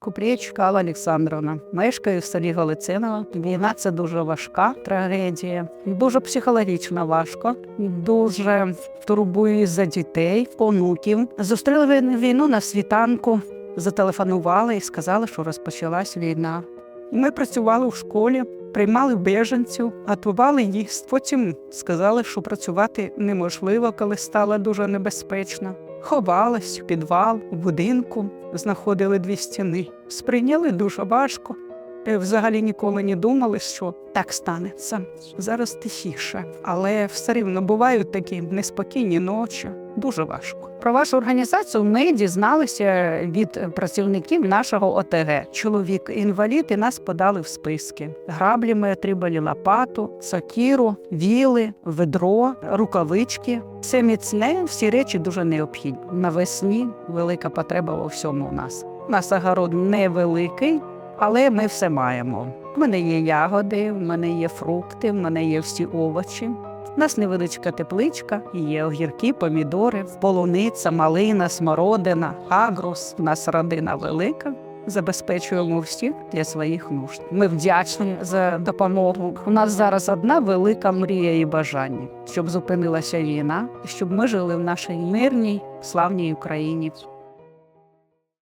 Купрієчка Олександровна. Мешкаю в селі Галицинова. Війна це дуже важка трагедія, дуже психологічно важко, дуже турбую за дітей, онуків. Зустріли війну на світанку, зателефонували і сказали, що розпочалась війна. Ми працювали в школі, приймали біженців, готували їсти. Потім сказали, що працювати неможливо, коли стало дуже небезпечно. Ховались в підвал, у будинку, знаходили дві стіни. Сприйняли дуже важко. Е, Взагалі ніколи не думали, що так станеться. Зараз тихіше, але все рівно бувають такі неспокійні ночі. Дуже важко. Про вашу організацію ми дізналися від працівників нашого ОТГ. Чоловік інвалід і нас подали в списки. Граблі ми отримали лопату, сокіру, віли, ведро, рукавички. Все міцне, всі речі дуже необхідні. Навесні велика потреба у всьому у нас. У нас огород невеликий, але ми все маємо. У мене є ягоди, в мене є фрукти, в мене є всі овочі. Нас невеличка тепличка, є огірки, помідори, полуниця, малина, смородина, агрус. У нас родина велика. Забезпечуємо всіх для своїх нужд. Ми вдячні за допомогу. У нас зараз одна велика мрія і бажання, щоб зупинилася війна, щоб ми жили в нашій мирній, славній Україні.